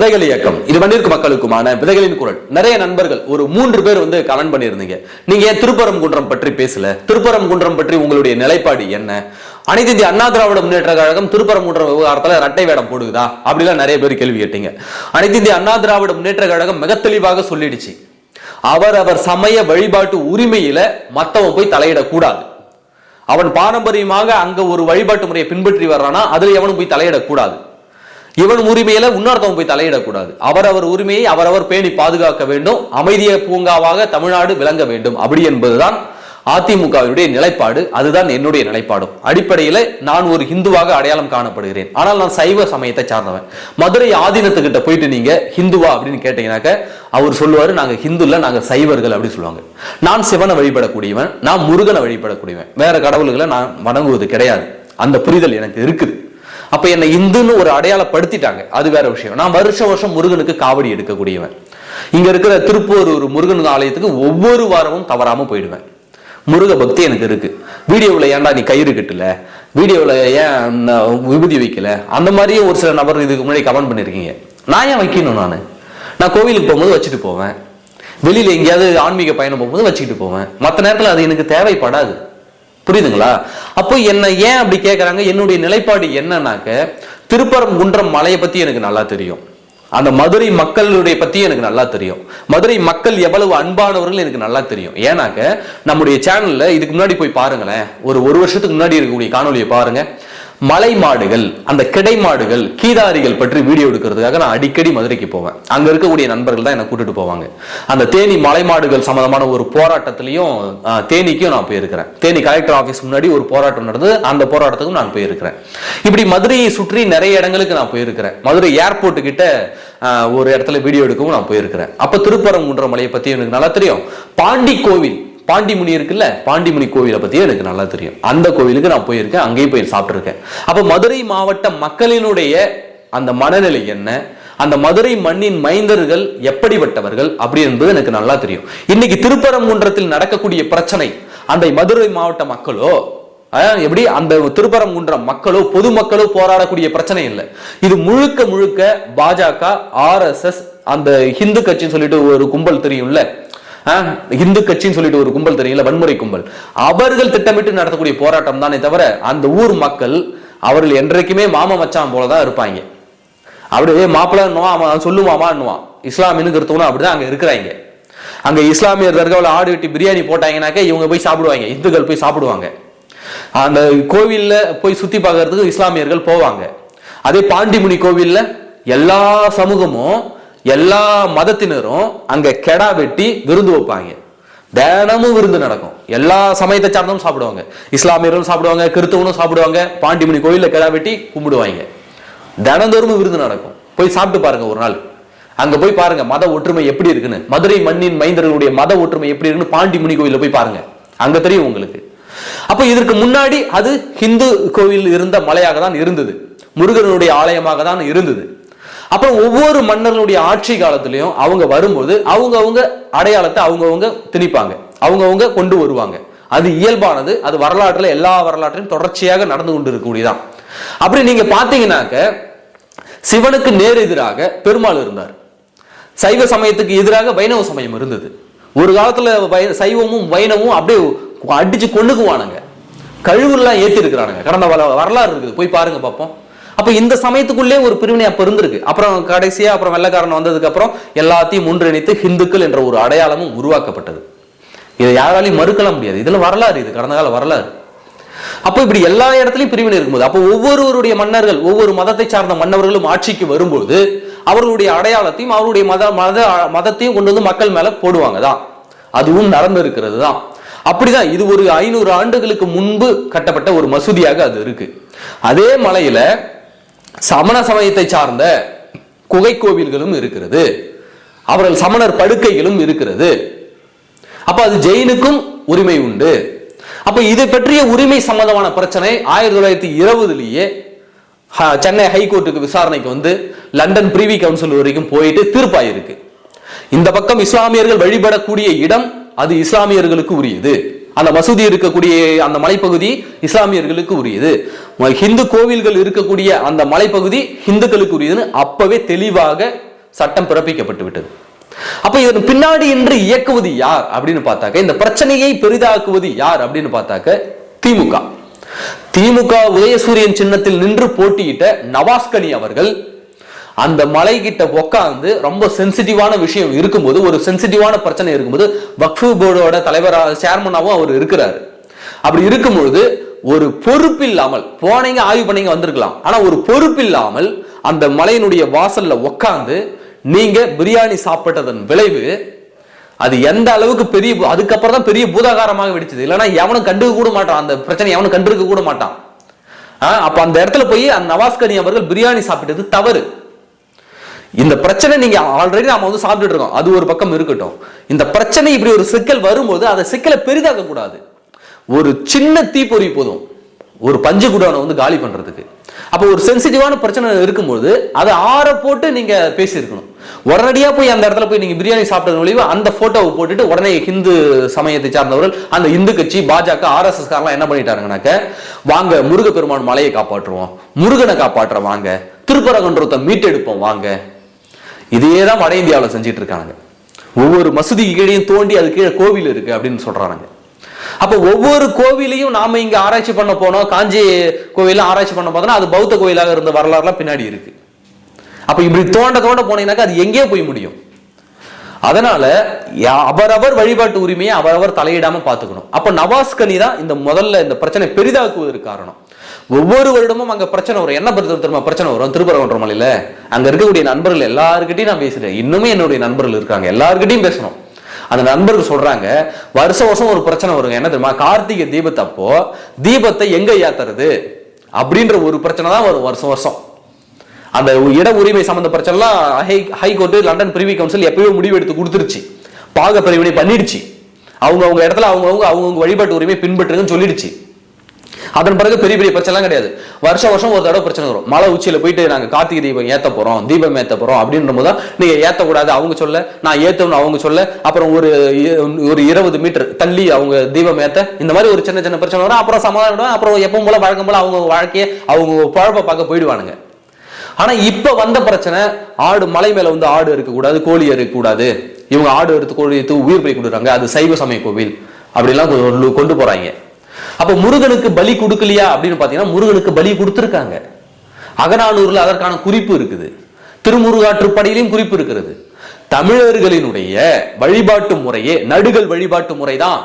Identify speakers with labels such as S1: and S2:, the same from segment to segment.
S1: விதைகள் இயக்கம். இது பண்ணிருக்கு மக்களுக்குமான விதைகளின் குரல். நிறைய நண்பர்கள் ஒரு மூன்று பேர் வந்து கமெண்ட் பண்ணியிருந்தீங்க. நீங்க ஏன் திருப்பரங்குன்றம் பற்றி பேசல? திருப்பரங்குன்றம் பற்றி உங்களுடைய நிலைப்பாடு என்ன? அனைத்து இந்திய அண்ணா திராவிட முன்னேற்ற கழகம் திருப்பரங்குன்றம் விவகாரத்தில் இரட்டை வேடம் போடுதா அப்படிலாம் நிறைய பேர் கேள்வி கேட்டீங்க. அனைத்து இந்திய அண்ணா திராவிட முன்னேற்ற கழகம் மிக தெளிவாக சொல்லிடுச்சு. அவர் அவர் சமய வழிபாட்டு உரிமையில மத்தவன் போய் தலையிடக்கூடாது. அவன் பாரம்பரியமாக அங்க ஒரு வழிபாட்டு முறையை பின்பற்றி வர்றானா? அதுல எவனும் போய் தலையிடக்கூடாது. இவன் உரிமையில இன்னொருத்தவன் போய் தலையிடக்கூடாது. அவரவர் உரிமையை அவரவர் பேணி பாதுகாக்க வேண்டும். அமைதிய பூங்காவாக தமிழ்நாடு விளங்க வேண்டும். அப்படி என்பதுதான் அதிமுகவினுடைய நிலைப்பாடு. அதுதான் என்னுடைய நிலைப்பாடும். அடிப்படையில் நான் ஒரு ஹிந்துவாக அடையாளம் காணப்படுகிறேன். ஆனால் நான் சைவ சமயத்தை சார்ந்தவன். மதுரை ஆதீனத்துக்கிட்ட போயிட்டு நீங்க ஹிந்துவா அப்படின்னு கேட்டீங்கன்னாக்க அவர் சொல்லுவாரு நாங்க ஹிந்து இல்ல நாங்க சைவர்கள் அப்படின்னு சொல்லுவாங்க. நான் சிவனை வழிபடக்கூடியவன். நான் முருகனை வழிபடக்கூடியவன். வேற கடவுள்களை நான் வணங்குவது கிடையாது. அந்த புரிதல் எனக்கு இருக்குது. அப்ப என்னை இந்துன்னு ஒரு அடையாளப்படுத்திட்டாங்க. அது வேற விஷயம். நான் வருஷம் வருஷம் முருகனுக்கு காவடி எடுக்கக்கூடியவன். இங்க இருக்கிற திருப்போரூர் முருகன் ஆலயத்துக்கு ஒவ்வொரு வாரமும் தவறாம போயிடுவேன். முருக பக்தி எனக்கு இருக்கு. வீடியோவில் ஏன்டா நீ கயிறு கட்டல? வீடியோவில் ஏன் ந- விபூதி வைக்கல? அந்த மாதிரியே ஒரு சில நபர் இதுக்கு முன்னாடி கமெண்ட் பண்ணியிருக்கீங்க நான் ஏன் வைக்கணும் நான்? நான் கோவிலுக்கு போகும்போது வச்சுட்டு போவேன். வெளியில் எங்கேயாவது ஆன்மீக பயணம் போகும்போது வச்சுக்கிட்டு போவேன். மற்ற நேரத்தில் அது எனக்கு தேவைப்படாது. புரியுதுங்களா? அப்போ என்ன ஏன் அப்படி கேட்கறாங்க என்னுடைய நிலைப்பாடு என்னன்னாக்க திருப்பரங்குன்றம் மலையை பத்தி எனக்கு நல்லா தெரியும். அந்த மதுரை மக்களுடைய பத்தி எனக்கு நல்லா தெரியும். மதுரை மக்கள் எவ்வளவு அன்பானவர்கள் எனக்கு நல்லா தெரியும். ஏன்னாக்க நம்முடைய சேனல்ல இதுக்கு முன்னாடி போய் பாருங்களேன். ஒரு ஒரு வருஷத்துக்கு முன்னாடி இருக்கக்கூடிய காணொலியை பாருங்க. மலை மாடுகள் அந்த கிடை மாடுகள் கீதாரிகள் பற்றி வீடியோ எடுக்கிறதுக்காக நான் அடிக்கடி மதுரைக்கு போவேன். அங்க இருக்கக்கூடிய நண்பர்கள் தான் என்னை கூட்டிட்டு போவாங்க. அந்த தேனி மலை மாடுகள் சம்பந்தமான ஒரு போராட்டத்திலையும் தேனிக்கும் நான் போயிருக்கிறேன். தேனி கலெக்டர் ஆபீஸ் முன்னாடி ஒரு போராட்டம் நடந்தது. அந்த போராட்டத்துக்கும் நான் போயிருக்கிறேன். இப்படி மதுரையை சுற்றி நிறைய இடங்களுக்கு நான் போயிருக்கிறேன். மதுரை ஏர்போர்ட்டு கிட்ட ஒரு இடத்துல வீடியோ எடுக்கவும் நான் போயிருக்கிறேன். அப்ப திருப்பரங்குன்ற மலையை பத்தி எனக்கு நல்லா தெரியும். பாண்டி கோவில் பாண்டிமுனி இருக்குல்ல? பாண்டிமுனி கோவிலை பத்தியே எனக்கு நல்லா தெரியும். அந்த கோவிலுக்கு நான் போயிருக்கேன் அங்கேயும் போய் சாப்பிட்ருக்கேன் அப்ப மதுரை மாவட்ட மக்களினுடைய அந்த மனநிலை என்ன? அந்த மதுரை மண்ணின் மைந்தர்கள் எப்படிப்பட்டவர்கள் அப்படி என்பது எனக்கு நல்லா தெரியும். இன்னைக்கு திருப்பரங்குன்றத்தில் நடக்கக்கூடிய பிரச்சனை அந்த மதுரை மாவட்ட மக்களோ எப்படி அந்த திருப்பரங்குன்ற மக்களோ பொதுமக்களோ போராடக்கூடிய பிரச்சனை இல்லை. இது முழுக்க முழுக்க பாஜக ஆர்எஸ்எஸ் அந்த ஹிந்து கட்சின்னு சொல்லிட்டு ஒரு கும்பல் தெரியும்ல? இந்து கட்சின்னு சொல்லிட்டு ஒரு கும்பல் தெரியல வன்முறை கும்பல். அவர்கள் திட்டமிட்டு நடத்தக்கூடிய போராட்டம் தானே தவிர அந்த ஊர் மக்கள் அவர்கள் என்றைக்குமே மாம மச்சான் போலதான் இருப்பாங்க. அப்படியே மாப்பிள்ளன்னுவான் அவன் சொல்லுவாமான்னுவான் இஸ்லாமின்னு இருக்கிறவனும் அப்படிதான் அங்க இருக்கிறாங்க. அங்க இஸ்லாமியர் தர்காவில் ஆடு வெட்டி பிரியாணி போட்டாங்கனாக்க இவங்க போய் சாப்பிடுவாங்க இந்துக்கள் போய் சாப்பிடுவாங்க. அந்த கோவில்ல போய் சுத்தி பார்க்கறதுக்கு இஸ்லாமியர்கள் போவாங்க. அதே பாண்டிமுனி கோவில்ல எல்லா சமூகமும் எல்லா மதத்தினரும் அங்க கெடா வெட்டி விருந்து வைப்பாங்க. தினமும் விருந்து நடக்கும். எல்லா சமயத்தை சார்ந்தும் சாப்பிடுவாங்க. இஸ்லாமியர்களும் சாப்பிடுவாங்க கிறிஸ்தவனும் சாப்பிடுவாங்க. பாண்டிமணி கோயிலில் கிடா வெட்டி கும்பிடுவாங்க. தினந்தோறும் விருந்து நடக்கும். போய் சாப்பிட்டு பாருங்க ஒரு நாள். அங்க போய் பாருங்க மத ஒற்றுமை எப்படி இருக்குன்னு. மதுரை மண்ணின் மைந்தர்களுடைய மத ஒற்றுமை எப்படி இருக்குன்னு பாண்டிமணி கோயிலில் போய் பாருங்க. அங்க தெரியும் உங்களுக்கு. அப்ப இதற்கு முன்னாடி அது ஹிந்து கோவில் இருந்த மலையாக தான் இருந்தது. முருகனுடைய ஆலயமாக தான் இருந்தது. அப்புறம் ஒவ்வொரு மன்னர்களுடைய ஆட்சி காலத்திலையும் அவங்க வரும்போது அவங்க அவங்க அடையாளத்தை அவங்கவுங்க திணிப்பாங்க. அவங்கவுங்க கொண்டு வருவாங்க. அது இயல்பானது. அது வரலாற்றில் எல்லா வரலாற்றையும் தொடர்ச்சியாக நடந்து கொண்டு இருக்கக்கூடியதான் அப்படி நீங்க பாத்தீங்கன்னாக்க சிவனுக்கு நேர் எதிராக பெருமாள் இருந்தார். சைவ சமயத்துக்கு எதிராக வைணவ சமயம் இருந்தது. ஒரு காலத்துல வை- சைவமும் வைணவமும் அப்படியே அடிச்சு கொண்டுக்குவானுங்க கழிவுலாம் ஏற்றி இருக்கிறானுங்க கடந்த வரலாறு இருக்குது. போய் பாருங்க பார்ப்போம் அப்போ இந்த சமயத்துக்குள்ளே ஒரு பிரிவினை அப்போ இருந்திருக்கு. அப்புறம் கடைசியா அப்புறம் வெள்ளக்காரன் வந்ததுக்கு அப்புறம் எல்லாத்தையும் ஒன்றிணைத்து ஹிந்துக்கள் என்ற ஒரு அடையாளமும் உருவாக்கப்பட்டது. இதை யாராலையும் மறுக்கலாம் முடியாது. இதில் வரலாறு இது கடந்த கால வரலாறு. அப்போ இப்படி எல்லா இடத்துலையும் பிரிவினை இருக்கும்போது அப்போ ஒவ்வொருவருடைய மன்னர்கள் ஒவ்வொரு மதத்தை சார்ந்த மன்னவர்களும் ஆட்சிக்கு வரும்போது அவர்களுடைய அடையாளத்தையும் அவருடைய மத மத மதத்தையும் கொண்டு வந்து மக்கள் மேல போடுவாங்க. தான். அதுவும் நடந்திருக்கிறது தான். அப்படிதான் இது ஒரு ஐநூறு ஆண்டுகளுக்கு முன்பு கட்டப்பட்ட ஒரு மசூதியாக அது இருக்கு. அதே மலையில சமண சமயத்தை சார்ந்த குகை கோவில்களும் இருக்கிறது. அவர்கள் சமணர் படுக்கைகளும் இருக்கிறது. அப்ப அது ஜெயினுக்கும் உரிமை உண்டு. அப்ப இதை பற்றிய உரிமை சம்பந்தமான பிரச்சனை ஆயிரத்தி தொள்ளாயிரத்தி இருபதுலேயே ஹ- சென்னை ஹைகோர்ட்டுக்கு விசாரணைக்கு வந்து லண்டன் பிரிவி கவுன்சில் வரைக்கும் போயிட்டு தீர்ப்பாயிருக்கு. இந்த பக்கம் இஸ்லாமியர்கள் வழிபடக்கூடிய இடம் அது இஸ்லாமியர்களுக்கு உரியது. அந்த மசூதி இருக்கக்கூடிய அந்த மலைப்பகுதி இஸ்லாமியர்களுக்கு உரியது. ஹிந்து கோவில்கள் இருக்கக்கூடிய அந்த மலைப்பகுதி ஹிந்துக்களுக்கு உரியதுன்னு அப்பவே தெளிவாக சட்டம் பிறப்பிக்கப்பட்டு விட்டது. அப்ப இதன் பின்னாடி இன்று இயக்குவது யார் அப்படின்னு பார்த்தாக்க இந்த பிரச்சனையை பெரிதாக்குவது யார் அப்படின்னு பார்த்தாக்க திமுக. திமுக உதயசூரியன் சின்னத்தில் நின்று போட்டியிட்ட நவாஸ்கனி அவர்கள் அந்த மலை கிட்ட உட்காந்து ரொம்ப சென்சிட்டிவான விஷயம் இருக்கும்போது ஒரு சென்சிட்டிவான பிரச்சனை இருக்கும்போது வக்ஃபு போர்டோட தலைவராக சேர்மனாகவும் அவர் இருக்கிறாரு. அப்படி இருக்கும்பொழுது ஒரு பொறுப்பு இல்லாமல் போனீங்க ஆய்வு பண்ணீங்க வந்திருக்கலாம். ஆனா ஒரு பொறுப்பு இல்லாமல் அந்த மலையினுடைய வாசல்ல உட்காந்து நீங்க பிரியாணி சாப்பிட்டதன் விளைவு அது எந்த அளவுக்கு பெரிய அதுக்கப்புறம் தான் பெரிய பூதாகாரமாக வெடிச்சது. இல்லைன்னா எவனும் கண்டுக்க கூட மாட்டான். அந்த பிரச்சனை எவனும் கண்டிருக்க கூட மாட்டான். ஆ, அப்ப அந்த இடத்துல போய் அந்த நவாஸ்கனி அவர்கள் பிரியாணி சாப்பிட்டது தவறு. இந்த பிரச்சனை நீங்க ஆல்ரெடி நாம வந்து சாப்பிட்டுட்டு இருக்கோம். அது ஒரு பக்கம் இருக்கட்டும். இந்த பிரச்சனை இப்படி ஒரு சிக்கல் வரும்போது அந்த சிக்கலை பெரிதாக்க கூடாது. ஒரு சின்ன தீப்பொறி போதும். ஒரு பஞ்சு குடோனை வந்து காலி பண்றதுக்கு. அப்போ ஒரு சென்சிட்டிவான பிரச்சனை இருக்கும்போது அதை ஆற போட்டு நீங்க பேசியிருக்கணும். உடனடியா போய் அந்த இடத்துல போய் நீங்க பிரியாணி சாப்பிட்டது விளைவு அந்த போட்டோவை போட்டுட்டு உடனே ஹிந்து சமயத்தை சார்ந்தவர்கள் அந்த இந்து கட்சி பாஜக ஆர்எஸ்எஸ் காரெல்லாம் என்ன பண்ணிட்டாருங்கனாக்க வாங்க முருகப்பெருமான் மலையை காப்பாற்றுவோம். முருகனை காப்பாற்ற வாங்க. திருப்பரங்குன்றத்தை மீட்டெடுப்போம் வாங்க. இதையே தான் வட இந்தியாவில் செஞ்சுட்டு இருக்காங்க ஒவ்வொரு மசூதிக்கு கீழேயும் தோண்டி அது கீழே கோவில் இருக்கு அப்படின்னு சொல்றாங்க அப்போ ஒவ்வொரு கோவிலையும் நாம இங்க ஆராய்ச்சி பண்ண போனோம் காஞ்சி கோவிலும் ஆராய்ச்சி பண்ண பார்த்தோம்னா அது பௌத்த கோயிலாக இருந்த வரலாறுலாம் பின்னாடி இருக்கு. அப்போ இப்படி தோண்ட தோண்ட போனீங்கன்னாக்கா அது எங்கேயே போய் முடியும். அதனால யா- அவரவர் வழிபாட்டு உரிமையை அவரவர் தலையிடாம பார்த்துக்கணும். அப்போ நவாஸ்கனி தான் இந்த முதல்ல இந்த பிரச்சனை பெரிதாக்குவதற்கு காரணம். ஒவ்வொரு வருடமும் அங்க பிரச்சனை வரும். என்ன பிரச்சனை திரும்ப பிரச்சனை வரும். திருப்பரங்குன்ற மலையில அங்க இருக்கக்கூடிய நண்பர்கள் எல்லாருக்கிட்டையும் நான் பேசுறேன் இன்னுமே என்னுடைய நண்பர்கள் இருக்காங்க. எல்லாருக்கிட்டையும் பேசணும். அந்த நண்பர்கள் சொல்றாங்க வருஷம் வருஷம் ஒரு பிரச்சனை வருங்க. என்ன தெரியுமா? கார்த்திகை தீபத்தப்போ தீபத்தை எங்க ஏத்துறது? அப்படின்ற ஒரு பிரச்சனை தான் வரும் வருஷம் வருஷம். அந்த இட உரிமை சம்பந்த பிரச்சனைலாம் high high court London privy council எப்பவே முடிவு எடுத்து கொடுத்துருச்சு. பாக பிரிவினை பண்ணிடுச்சு. அவங்க அவங்க இடத்துல அவங்கவுங்க அவங்கவுங்க வழிபாட்டு உரிமை பின்பற்றுங்கன்னு சொல்லிடுச்சு. அதன் பிறகு பெரிய பெரிய பிரச்சனைலாம் கிடையாது. வருஷ வருஷம் ஒரு தடவை பிரச்சனை வரும். மலை உச்சியில போயிட்டு நாங்கள் கார்த்திகை தீபம் ஏத்த போறோம் தீபம் ஏத்த போறோம் அப்படின்ற போது தான் நீங்க ஏத்தக்கூடாது அவங்க சொல்ல நான் ஏத்தணும் அவங்க சொல்ல அப்புறம் ஒரு ஒரு இருபது மீட்டர் தள்ளி அவங்க தீபம் ஏத்த இந்த மாதிரி ஒரு சின்ன சின்ன பிரச்சனை வரும். அப்புறம் சமாதானம் அப்புறம் எப்பவும் போல வழக்கம் போல அவங்க வாழ்க்கையை அவங்க பழப்ப பார்க்க போயிடுவானுங்க. ஆனா இப்ப வந்த பிரச்சனை ஆடு மலை மேல வந்து ஆடு இருக்கக்கூடாது கோழி இருக்கக்கூடாது இவங்க ஆடு எடுத்து கோழி எடுத்து உயிர் போய் கொடுக்குறாங்க அது சைவ சமய கோவில். அப்படிலாம் கொண்டு- கொண்டு போறாங்க. அப்ப முருகனுக்கு பலி கொடுக்கலையா அப்படின்னு பாத்தீங்கன்னா முருகனுக்கு பலி கொடுத்திருக்காங்க. அகநானூர்ல அதற்கான குறிப்பு இருக்குது. திருமுருகாற்றுப்படையிலையும் குறிப்பு இருக்கிறது. தமிழர்களினுடைய வழிபாட்டு முறையே நடுகள் வழிபாட்டு முறைதான்.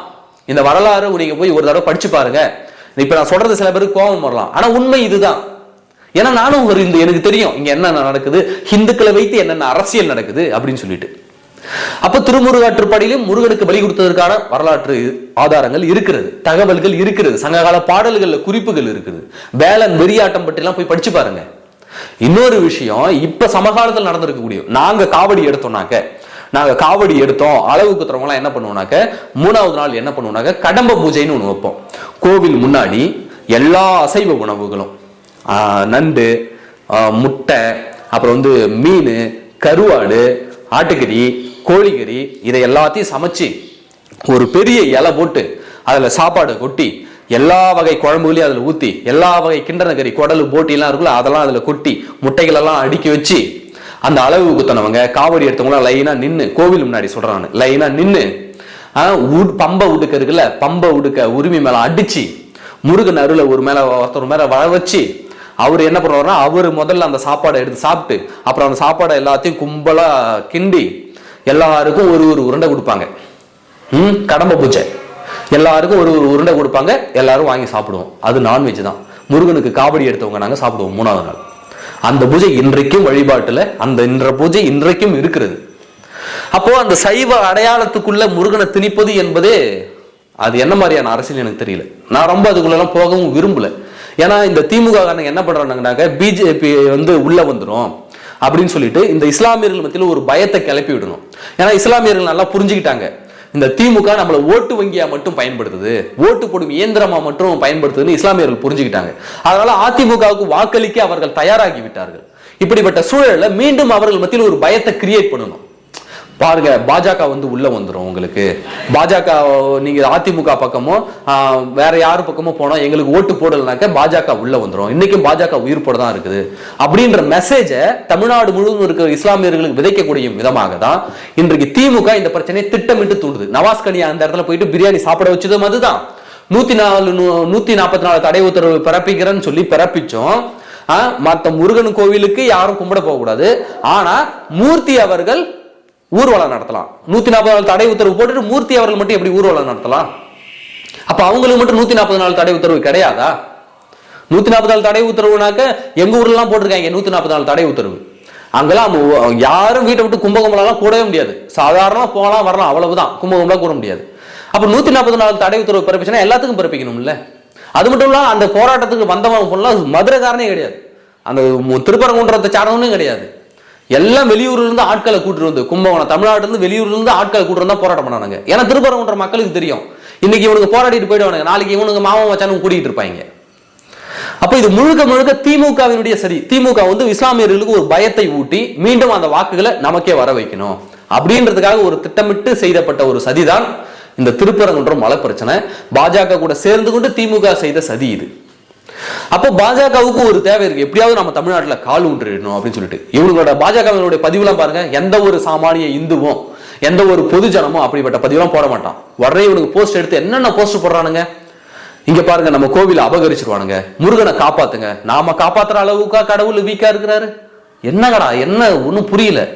S1: இந்த வரலாறு நீங்க போய் ஒரு தடவை படிச்சு பாருங்க. இப்ப நான் சொல்றது சில பேருக்கு கோபம் வரலாம். ஆனா உண்மை இதுதான். ஏன்னா நானும் ஒரு இந்த எனக்கு தெரியும். இங்க என்ன நடக்குது? ஹிந்துக்களை வைத்து என்னென்ன அரசியல் நடக்குது அப்படின்னு சொல்லிட்டு. அப்ப திருமுருகாற்றுப்படையிலும் முருகனுக்கு பலி கொடுத்ததற்கான வரலாற்று ஆதாரங்கள் இருக்கிறது தகவல்கள் இருக்கிறது சங்ககால பாடல்கள்ல குறிப்புகள் இருக்குது. வேலன் வெறியாட்டம் பற்றி எல்லாம் போய் படிச்சு பாருங்க. இன்னொரு விஷயம் இப்ப சமகாலத்தில் நடந்திருக்கக்கூடிய நாங்க காவடி எடுத்தோம்னாக்க நாங்க காவடி எடுத்தோம் அளவு குத்துறவங்களாம் என்ன பண்ணுவோம்னாக்க மூணாவது நாள் என்ன பண்ணுவோம்னாக்க கடம்ப பூஜைன்னு ஒண்ணு வைப்போம். கோவில் முன்னாடி எல்லா அசைவ உணவுகளும் நண்டு முட்டை அப்புறம் வந்து மீன் கருவாடு ஆட்டுக்கறி கோழிக்கறி இதை எல்லாத்தையும் சமைச்சு ஒரு பெரிய இலை போட்டு அதில் சாப்பாடு கொட்டி எல்லா வகை குழம்புகளையும் அதில் ஊற்றி எல்லா வகை கிண்டன கறி குடலு போட்டிலாம் இருக்குல்ல அதெல்லாம் அதில் கொட்டி முட்டைகளெல்லாம் அடுக்கி வச்சு அந்த அளவு குத்தனவங்க காவடி எடுத்தவங்களாம் லைனாக நின்று கோவில் முன்னாடி சொல்கிறாங்க லைனாக நின்று உட்- பம்பை உடுக்க இருக்குல்ல பம்பை உடுக்க உரிமை மேலே அடித்து முருகன் அருளை ஒரு மேலே ஒருத்தர் மேலே வர வச்சு அவர் என்ன பண்ணுவாருன்னா அவர் முதல்ல அந்த சாப்பாடை எடுத்து சாப்பிட்டு அப்புறம் அந்த சாப்பாடை எல்லாத்தையும் கும்பலாக கிண்டி எல்லாருக்கும் ஒரு ஒரு உருண்டை கொடுப்பாங்க. ம்? கடம்ப பூஜை எல்லாருக்கும் ஒரு ஒரு உருண்டை கொடுப்பாங்க. எல்லாரும் வாங்கி சாப்பிடுவோம். அது நான்வெஜ் தான். முருகனுக்கு காவடி எடுத்தவங்க நாங்கள் சாப்பிடுவோம் மூணாவது நாள். அந்த பூஜை இன்றைக்கும் வழிபாட்டில் அந்த இன்ற பூஜை இன்றைக்கும் இருக்கிறது. அப்போ அந்த சைவ அடையாளத்துக்குள்ள முருகனை திணிப்பது என்பதே அது என்ன மாதிரியான அரசியல் எனக்கு தெரியல. நான் ரொம்ப அதுக்குள்ளெல்லாம் போகவும் விரும்பல. ஏன்னா இந்த திமுக காரங்க என்ன பண்றாங்கன்னாக்க பிஜேபி வந்து உள்ள வந்துடும் அப்படின்னு சொல்லிட்டு இந்த இஸ்லாமியர்கள் மத்தியில் ஒரு பயத்தை கிளப்பி விடணும். ஏன்னா இஸ்லாமியர்கள் நல்லா புரிஞ்சுக்கிட்டாங்க. இந்த திமுக நம்மள ஓட்டு வங்கியா மட்டும் பயன்படுத்துது. ஓட்டு போடும் இயந்திரமா மட்டும் பயன்படுத்துதுன்னு இஸ்லாமியர்கள் புரிஞ்சுக்கிட்டாங்க. அதனால அதிமுகவுக்கு வாக்களிக்க அவர்கள் தயாராகி விட்டார்கள். இப்படிப்பட்ட சூழல்ல மீண்டும் அவர்கள் மத்தியில் ஒரு பயத்தை கிரியேட் பண்ணணும். பாருங்க பாஜக வந்து உள்ள வந்துடும் உங்களுக்கு. பாஜக நீங்க அதிமுக பக்கமோ வேற யார் பக்கமோ போனா எங்களுக்கு ஓட்டு போடலைனாக்க பாஜக உள்ள வந்துடும் இன்னைக்கும் பாஜக உயிர்ப்போட தான் இருக்குது. அப்படின்ற மெசேஜை தமிழ்நாடு முழுவதும் இருக்கிற இஸ்லாமியர்களுக்கு விதைக்கக்கூடிய விதமாக தான் இன்றைக்கு திமுக இந்த பிரச்சனையை திட்டமிட்டு தூண்டுது. நவாஸ் கனியா அந்த இடத்துல போயிட்டு பிரியாணி சாப்பிட வச்சதும் அதுதான். நூத்தி நாலு நூ- நூத்தி நாற்பத்தி நாலு தடை உத்தரவு பிறப்பிக்கிறேன்னு சொல்லி பிறப்பிச்சோம். மற்ற முருகன் கோவிலுக்கு யாரும் கும்பிட போகக்கூடாது. ஆனா மூர்த்தி அவர்கள் ஊர்வலம் நடத்தலாம். நூத்தி நாற்பது நாள் தடை உத்தரவு போட்டுட்டு மூர்த்தி அவர்கள் மட்டும் எப்படி ஊர்வலம் நடத்தலாம்? அப்ப அவங்களுக்கு மட்டும் நூத்தி நாற்பது நாள் தடை உத்தரவு கிடையாதா? நூத்தி நாற்பது நாள் தடை உத்தரவுனாக்க எங்க ஊர்ல எல்லாம் போட்டிருக்காங்க நூத்தி நாற்பது நாள் தடை உத்தரவு. அங்கெல்லாம் யாரும் வீட்டை விட்டு கும்பகோணம்லாம் கூடவே முடியாது. சாதாரணமா போகலாம் வரலாம் அவ்வளவுதான். கும்பகோணம்லாம் கூட முடியாது. அப்ப நூத்தி நாற்பது நாள் தடை உத்தரவு பிறப்பிச்சுன்னா எல்லாத்துக்கும் பிறப்பிக்கணும்ல. அது மட்டும் இல்லாம அந்த போராட்டத்துக்கு வந்தவங்க மதுரை மதுரைக்காரனே கிடையாது. அந்த திருப்பரங்குன்றத்தை சார்ந்தவனும் கிடையாது. எல்லாம் வெளியூர்ல இருந்து ஆட்களை கூட்டிட்டு வந்து கும்பகோணம் தமிழ்நாட்டுல இருந்து வெளியூர்ல இருந்து ஆட்களை கூட்டிட்டு வந்தா போராட்டம் பண்ணானுங்க. ஏன்னா திருப்பரங்குன்ற மக்களுக்கு தெரியும். இன்னைக்கு இவனுக்கு போராடிட்டு போயிடுவானுங்க. நாளைக்கு இவனுக்கு மாமா வச்சானு கூட்டிட்டு இருப்பாங்க. அப்ப இது முழுக்க முழுக்க திமுகவினுடைய சரி. திமுக வந்து இஸ்லாமியர்களுக்கு ஒரு பயத்தை ஊட்டி மீண்டும் அந்த வாக்குகளை நமக்கே வர வைக்கணும். அப்படின்றதுக்காக ஒரு திட்டமிட்டு செய்தப்பட்ட ஒரு சதிதான் இந்த திருப்பரங்குன்றம் மலை பிரச்சனை. பாஜக கூட சேர்ந்து கொண்டு திமுக செய்த சதி இது. அப்போ பாஜகவுக்கு ஒரு தேவை இருக்கு. எப்படியாவது நம்ம தமிழ்நாட்டுல கால் ஊன்றிடணும் அப்படின்னு சொல்லிட்டு. இவங்களோட பாஜகவினுடைய பதிவுலாம் பாருங்க. எந்த ஒரு சாமானிய இந்துவும் எந்த ஒரு பொது ஜனமும் அப்படிப்பட்ட பதிவுலாம் போட மாட்டான். உடனே இவனுக்கு போஸ்ட் எடுத்து என்னென்ன போஸ்ட் போடுறானுங்க? இங்க பாருங்க நம்ம கோவில அபகரிச்சிருவானுங்க. முருகனை காப்பாத்துங்க. நாம காப்பாத்துற அளவுக்கா கடவுள் வீக்கா இருக்கிறாரு? என்னங்கடா? என்ன? ஒண்ணும் புரியல.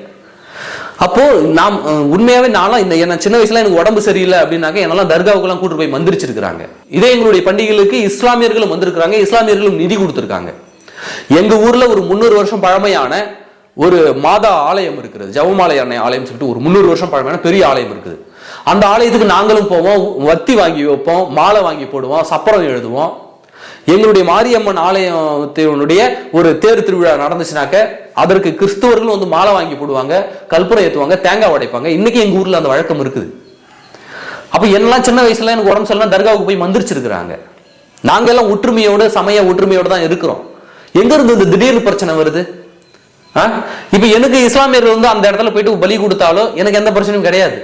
S1: அப்போ நாம் உண்மையாவே நானும் இந்த என்ன சின்ன வயசுல எனக்கு உடம்பு சரியில்லை அப்படின்னாக்க என்னெல்லாம் தர்காவுக்கெல்லாம் கூட்டு போய் மந்திரிச்சிருக்கிறாங்க. இதே எங்களுடைய பண்டிகைகளுக்கு இஸ்லாமியர்களும் வந்திருக்கிறாங்க இஸ்லாமியர்களும் நிதி கொடுத்துருக்காங்க. எங்க ஊர்ல ஒரு முந்நூறு வருஷம் பழமையான ஒரு மாதா ஆலயம் இருக்கிறது ஜவமாலை அன்னை ஆலயம் சொல்லிட்டு ஒரு முந்நூறு வருஷம் பழமையான பெரிய ஆலயம் இருக்குது. அந்த ஆலயத்துக்கு நாங்களும் போவோம் வத்தி வாங்கி வைப்போம் மாலை வாங்கி போடுவோம் சப்பரம் எழுதுவோம். எங்களுடைய மாரியம்மன் ஆலயத்தினுடைய ஒரு தேர் திருவிழா நடந்துச்சுனாக்க அதற்கு கிறிஸ்தவர்கள் வந்து மாலை வாங்கி போடுவாங்க கற்பூரம் ஏற்றுவாங்க தேங்காய் உடைப்பாங்க. இன்னைக்கு எங்க ஊர்ல அந்த வழக்கம் இருக்குது. அப்ப என்னெல்லாம் சின்ன வயசுல எனக்கு உடம்பு சரியில்லாம் தர்காவுக்கு போய் மந்திரிச்சிருக்கிறாங்க. நாங்க எல்லாம் ஒற்றுமையோட சமய ஒற்றுமையோட தான் இருக்கிறோம். எங்க இருந்து இந்த திடீர் பிரச்சனை வருது? ஆ? இப்ப எனக்கு இஸ்லாமியர்கள் வந்து அந்த இடத்துல போயிட்டு பலி கொடுத்தாலும் எனக்கு எந்த பிரச்சனையும் கிடையாது.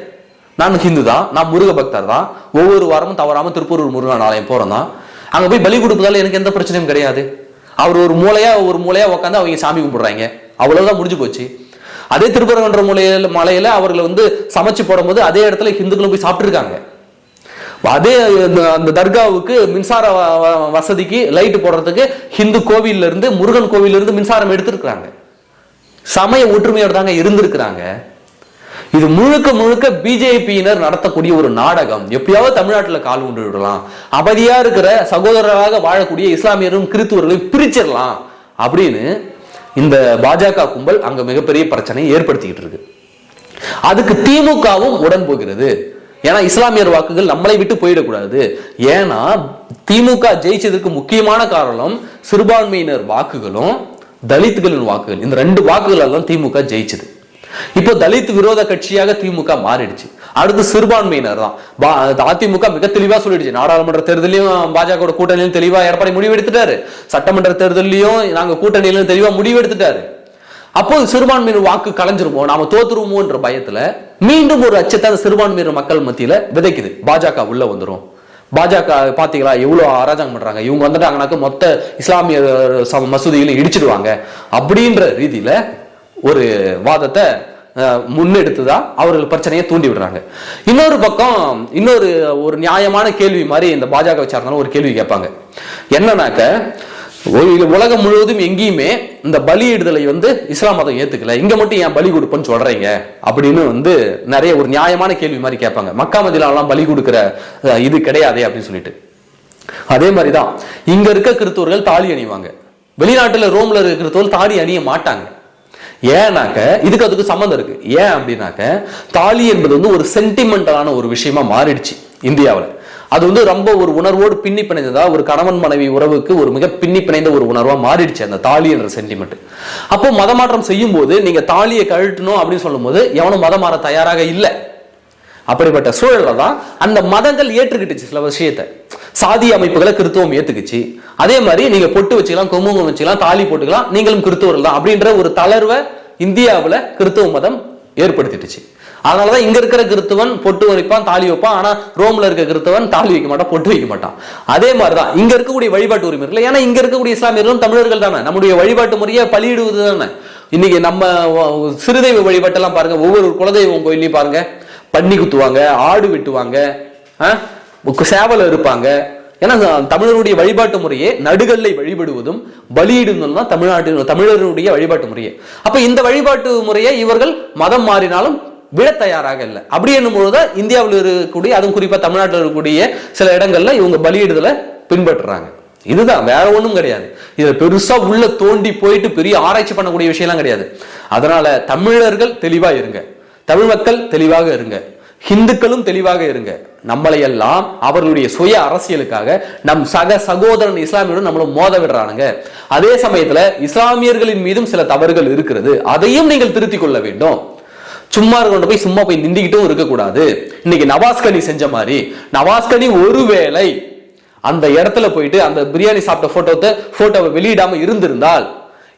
S1: நான் ஹிந்து தான் நான் முருக பக்தர் தான். ஒவ்வொரு வாரமும் தவறாம திருப்பூர் முருகன் ஆலயம் போறோம் தான். அங்கே போய் பலி கொடுப்பதால எனக்கு எந்த பிரச்சனையும் கிடையாது. அவர் ஒரு மூலையாக ஒரு மூலையாக உட்காந்து அவங்க சாமி கும்பிடுறாங்க. அவ்வளவுதான் முடிஞ்சு போச்சு. அதே திருப்பரங்குன்ற மூலையில மலையில அவர்களை வந்து சமைச்சு போடும்போது அதே இடத்துல ஹிந்துக்களும் போய் சாப்பிட்டுருக்காங்க. அதே அந்த- அந்த தர்காவுக்கு மின்சார வ- வ- வசதிக்கு லைட் போடுறதுக்கு ஹிந்து கோவில்ல இருந்து முருகன் கோவில்ல இருந்து மின்சாரம் எடுத்திருக்கிறாங்க. சமய ஒற்றுமையோட தாங்க இருந்திருக்கிறாங்க. இது முழுக்க முழுக்க பிஜேபியினர் நடத்தக்கூடிய ஒரு நாடகம். எப்படியாவது தமிழ்நாட்டில் கால் கொண்டு விடலாம். அபதியா இருக்கிற சகோதரராக வாழக்கூடிய இஸ்லாமியரும் கிறித்துவர்களையும் பிரிச்சிடலாம் அப்படின்னு இந்த பாஜக கும்பல் அங்க மிகப்பெரிய பிரச்சனையை ஏற்படுத்திக்கிட்டு இருக்கு. அதுக்கு திமுகவும் உடன் போகிறது. ஏன்னா இஸ்லாமியர் வாக்குகள் நம்மளை விட்டு போயிடக்கூடாது. ஏன்னா திமுக ஜெயிச்சதுக்கு முக்கியமான காரணம் சிறுபான்மையினர் வாக்குகளும் தலித்துகளின் வாக்குகள். இந்த ரெண்டு வாக்குகளால் தான் திமுக ஜெயிச்சது. இப்போ தலித் விரோத கட்சியாக திமுக மாறிடுச்சு. அடுத்து சிறுபான்மையினர் தான். அதிமுக மிக தெளிவா சொல்லிடுச்சு. நாடாளுமன்ற தேர்தலையும் பாஜக கூட்டணியிலும் தெளிவா எடப்பாடி முடிவு எடுத்துட்டாரு சட்டமன்ற தேர்தலையும் நாங்க கூட்டணியிலும் தெளிவா முடிவு எடுத்துட்டாரு அப்போ சிறுபான்மையினர் வாக்கு கலைஞ்சிருமோ? நாம தோத்துருவோன்ற பயத்துல மீண்டும் ஒரு அச்சத்தை அந்த சிறுபான்மையினர் மக்கள் மத்தியில விதைக்குது. பாஜக உள்ள வந்துரும். பாஜக பாத்தீங்களா எவ்வளவு அராஜகம் பண்றாங்க. இவங்க வந்துட்டாங்கனாக்க மொத்த இஸ்லாமிய சம மசூதிகளை இடிச்சிடுவாங்க. அப்படின்ற ரீதியில ஒரு வாதத்தை அஹ், முன்னெடுத்துதான் அவர்கள் பிரச்சனையை தூண்டி விடுறாங்க. இன்னொரு பக்கம் இன்னொரு ஒரு நியாயமான கேள்வி மாதிரி இந்த பாஜக சார்ந்தாலும் ஒரு கேள்வி கேட்பாங்க. என்னன்னாக்க ஒரு- உலகம் முழுவதும் எங்கேயுமே இந்த பலியிடுதலை வந்து இஸ்லாம் மதம் ஏத்துக்கல. இங்க மட்டும் ஏன் பலி கொடுப்பேன்னு சொல்றீங்க? அப்படின்னு வந்து நிறைய ஒரு நியாயமான கேள்வி மாதிரி கேட்பாங்க. மக்கா மதிலாம் பலி கொடுக்குற இது கிடையாதே அப்படின்னு சொல்லிட்டு. அதே மாதிரிதான் இங்க இருக்க கிறிஸ்தவர்கள் தாலி அணிவாங்க. வெளிநாட்டுல ரோம்ல இருக்க கிறிஸ்தவர்கள் தாலி அணிய மாட்டாங்க. ஏன்னாக்க இதுக்கு அதுக்கு சம்மந்தம் இருக்கு. ஏன் அப்படின்னாக்க தாலி என்பது வந்து ஒரு சென்டிமெண்டலான ஒரு விஷயமா மாறிடுச்சு இந்தியாவில். அது வந்து ரொம்ப ஒரு உணர்வோடு பின்னி பிணைந்ததா ஒரு கணவன் மனைவி உறவுக்கு ஒரு மிக பின்னி பிணைந்த ஒரு உணர்வா மாறிடுச்சு அந்த தாலி என்ற சென்டிமெண்ட் அப்போ மதமாற்றம் செய்யும் போது நீங்க தாலியை கழட்டணும் அப்படின்னு சொல்லும்போது எவனும் மதம் மாற தயாராக இல்லை. அப்படிப்பட்ட சூழலில் தான் அந்த மதங்கள் ஏற்றுக்கிட்டுச்சு சில விஷயத்தை. சாதி அமைப்புகளை கிறித்துவம் ஏத்துக்குச்சு. அதே மாதிரி நீங்க பொட்டு வச்சுக்கலாம் குங்குமம் வச்சுக்கலாம் தாலி போட்டுக்கலாம் நீங்களும் கிறித்துவர்கள் தான் அப்படின்ற ஒரு தளர்வை இந்தியாவில் கிறித்துவ மதம் ஏற்படுத்திட்டுச்சு. அதனாலதான் இங்க இருக்கிற கிறித்துவன் பொட்டு வைப்பான் தாலி வைப்பான். ஆனா ரோம்ல இருக்க கிறித்துவன் தாலி வைக்க மாட்டான் பொட்டு வைக்க மாட்டான். அதே மாதிரிதான் இங்க இருக்கக்கூடிய வழிபாட்டு உரிமை இருக்குல்ல ஏன்னா இங்க இருக்கக்கூடிய இஸ்லாமியர்களும் தமிழர்கள் தானே. நம்முடைய வழிபாட்டு முறையை பலியிடுவது தானே. இன்னைக்கு நம்ம சிறுதெய்வ வழிபாட்டெல்லாம் பாருங்க. ஒவ்வொரு குலதெய்வம் கோயிலையும் பாருங்க. பண்ணி குத்துவாங்க ஆடு வெட்டுவாங்க சேவல இருப்பாங்க ஏன்னா தமிழருடைய வழிபாட்டு முறையே நடுகல்லை வழிபடுவதும் பலியிடுவதும் தான் தமிழ்நாட்டு தமிழருடைய வழிபாட்டு முறையே. அப்ப இந்த வழிபாட்டு முறையை இவர்கள் மதம் மாறினாலும் விட தயாராக இல்லை. அப்படி என்னும்பொழுது இந்தியாவில் இருக்கக்கூடிய அதுவும் குறிப்பா தமிழ்நாட்டில் இருக்கக்கூடிய சில இடங்கள்ல இவங்க பலியிடுதலை பின்பற்றுறாங்க. இதுதான் வேற ஒன்றும் கிடையாது. இதுல பெருசா உள்ள தோண்டி போயிட்டு பெரிய ஆராய்ச்சி பண்ணக்கூடிய விஷயம்லாம் கிடையாது. அதனால தமிழர்கள் தெளிவா இருங்க. தமிழ் மக்கள் தெளிவாக இருங்க. ஹிந்துக்களும் தெளிவாக இருங்க. நம்மளை எல்லாம் அவர்களுடைய சுய அரசியலுக்காக நம் சக சகோதரன் இஸ்லாமியுடன் நம்மள மோத விடுறானுங்க. அதே சமயத்துல இஸ்லாமியர்களின் மீதும் சில தவறுகள் இருக்கிறது. அதையும் நீங்கள் திருத்திக் கொள்ள வேண்டும். சும்மா கொண்டு போய் சும்மா போய் நிந்திக்கிட்டும் இருக்கக்கூடாது. இன்னைக்கு நவாஸ்கனி செஞ்ச மாதிரி நவாஸ்கனி ஒருவேளை அந்த இடத்துல போயிட்டு அந்த பிரியாணி சாப்பிட்ட போட்டோத்தை போட்டோவை வெளியிடாம இருந்திருந்தால்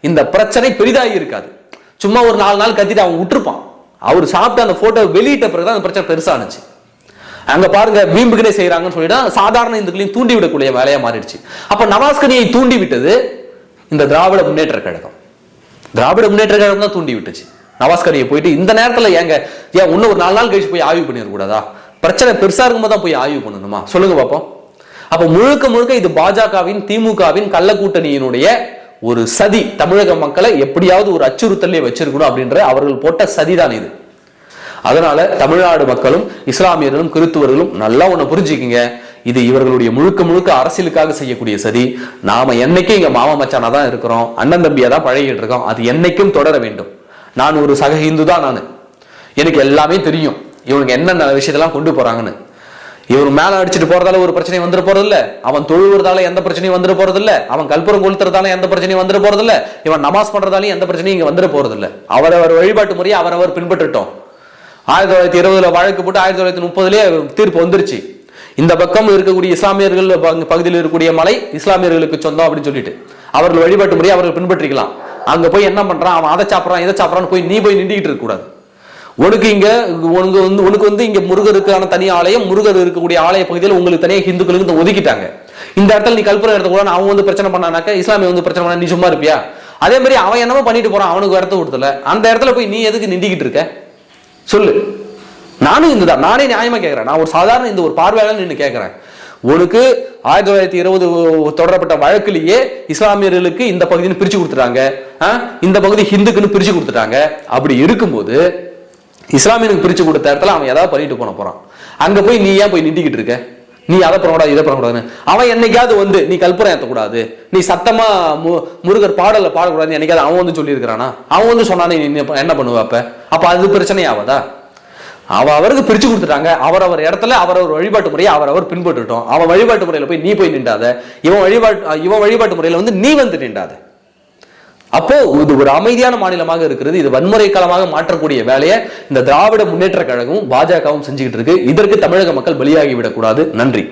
S1: இந்த பிரச்சனை பெரிதாகி இருக்காது. சும்மா ஒரு நாலு நாள் கத்திட்டு அவன் விட்டுருப்பான். அவர் சாப்பிட்ட அந்த போட்டோ வெளியிட்ட பிறகு தான் அந்த பிரச்சனை பெருசானுச்சு அங்க பாருங்க வீம்புக்குனே செய்யறாங்கன்னு சொல்லிட்டு சாதாரண இந்துக்களையும் தூண்டி விடக்கூடிய வேலையா மாறிடுச்சு. அப்ப நவாஸ்கனியை தூண்டி விட்டது இந்த திராவிட முன்னேற்ற கழகம். திராவிட முன்னேற்ற கழகம் தான் தூண்டி விட்டுச்சு நவாஸ்கரியை போயிட்டு இந்த நேரத்துல ஏங்க ஏன் இன்னும் ஒரு நாலு நாள் கழிச்சு போய் ஆய்வு பண்ணிடக்கூடாதா? பிரச்சனை பெருசா இருக்கும்போது தான் போய் ஆய்வு பண்ணணுமா? சொல்லுங்க பாப்போம். அப்ப முழுக்க முழுக்க இது பாஜகவின் திமுகவின் கள்ள கூட்டணியினுடைய ஒரு சதி தமிழக மக்களை எப்படியாவது ஒரு அச்சுறுத்தலே வச்சிருக்கணும் அப்படின்ற அவர்கள் போட்ட சதிதான் இது. அதனால தமிழ்நாடு மக்களும் இஸ்லாமியர்களும் கிறித்துவர்களும் நல்லா ஒண்ணு புரிஞ்சுக்கிங்க. இது இவர்களுடைய முழுக்க முழுக்க அரசியலுக்காக செய்யக்கூடிய சதி. நாம என்னைக்கும் இங்க மாமா மச்சானா தான் இருக்கிறோம். அண்ணன் தம்பியா தான் பழகிட்டு இருக்கோம். அது என்னைக்கும் தொடர வேண்டும். நான் ஒரு சக இந்து தான் நான். எனக்கு எல்லாமே தெரியும். இவனுக்கு என்னென்ன விஷயத்தெல்லாம் கொண்டு போறாங்கன்னு. இவர் மேல அடிச்சுட்டு போறதால ஒரு பிரச்சனை வந்துட போறது இல்ல அவன் தொழுவுறதால எந்த பிரச்சனையும் வந்துட போறது இல்ல அவன் கல்புரம் கொளுத்துறதால எந்த பிரச்சனையும் வந்துட போறது இல்ல இவன் நமாஸ் பண்றதாலையும் எந்த பிரச்சனையும் இங்க வந்துட போறது இல்ல அவரவர் வழிபாட்டு முறையை அவரவர் பின்பற்றிட்டோம். ஆயிரத்தி தொள்ளாயிரத்தி இருபதுல வழக்கு போட்டு ஆயிரத்தி தொள்ளாயிரத்தி முப்பதுலேயே தீர்ப்பு வந்துருச்சு. இந்த பக்கம் இருக்கக்கூடிய இஸ்லாமியர்கள் பகுதியில் இருக்கக்கூடிய மலை இஸ்லாமியர்களுக்கு சொந்தம் அப்படின்னு சொல்லிட்டு. அவர்கள் வழிபாட்டு முறையை அவர்கள் பின்பற்றிக்கலாம். அங்க போய் என்ன பண்றான்? அவன் அதை சாப்பிட்றான் இதை சாப்பிட்றான்னு போய் நீ போய் நின்றுகிட்டு இருக்கக்கூடாது. உனக்கு இங்க உனக்கு வந்து உனக்கு வந்து இங்க முருகருக்கான தனி ஆலயம் முருகர் இருக்கக்கூடிய ஆலய பகுதியில் உங்களுக்கு தனியாக ஹிந்துக்களுக்கு ஒதுக்கிட்டாங்க. இந்த இடத்துல நீ கல்பனை இடத்த கூட அவன் வந்து பிரச்சனை பண்ணானாக்க இஸ்லாமிய வந்து பிரச்சனை பண்ணா நீ சும்மா இருப்பியா? அதே மாதிரி அவன் என்னமோ பண்ணிட்டு போறான் அவனுக்கு இடத்த கொடுத்துல அந்த இடத்துல போய் நீ எதுக்கு நின்றுக்கிட்டு இருக்க? சொல்லு. நானும் இந்து தான் நானே நியாயமா கேட்கிறேன் நான் ஒரு சாதாரண இந்த ஒரு பார்வையாளர் நின்று கேட்கிறேன் உனக்கு ஆயிரத்தி தொள்ளாயிரத்தி இருபது தொடரப்பட்ட வழக்கிலேயே இஸ்லாமியர்களுக்கு இந்த பகுதின்னு பிரிச்சு கொடுத்துட்டாங்க. ஆ? இந்த பகுதி ஹிந்துக்குன்னு பிரிச்சு கொடுத்துட்டாங்க. அப்படி இருக்கும்போது இஸ்லாமியனுக்கு பிரிச்சு கொடுத்த இடத்துல அவன் ஏதாவது பண்ணிட்டு போன போறான். அங்க போய் நீ ஏன் போய் நின்றுக்கிட்டு இருக்க? நீ அதை பண்ணக்கூடாது இதை பண்ணக்கூடாதுன்னு அவன் என்னைக்காவது வந்து நீ கல்பனை ஏற்றக்கூடாது நீ சத்தமா மு- முருகர் பாடலில் பாடக்கூடாதுன்னு என்னைக்காவது அவன் வந்து சொல்லியிருக்கிறானா? அவன் வந்து சொன்னானே நீ என்ன- பண்ணுவாப்ப பண்ணுவ அப்ப? அது பிரச்சனை ஆகாதா அவ அவருக்கு பிரிச்சு கொடுத்துட்டாங்க. அவரவர் இடத்துல அவரவர் வழிபாட்டு முறையை அவரவர் பின்பற்றட்டும். அவன் வழிபாட்டு முறையில போய் நீ போய் நின்றாத. இவன் வழிபாட்டு இவன் வழிபாட்டு முறையில வந்து நீ வந்து நின்றாத. அப்போ இது ஒரு அமைதியான மாநிலமாக இருக்கிறது. இது வன்முறை காலமாக மாற்றக்கூடிய வேலையை இந்த திராவிட முன்னேற்ற கழகமும் பாஜகவும் செஞ்சுக்கிட்டு இருக்கு. இதற்கு தமிழக மக்கள் பலியாகி விடக்கூடாது நன்றி.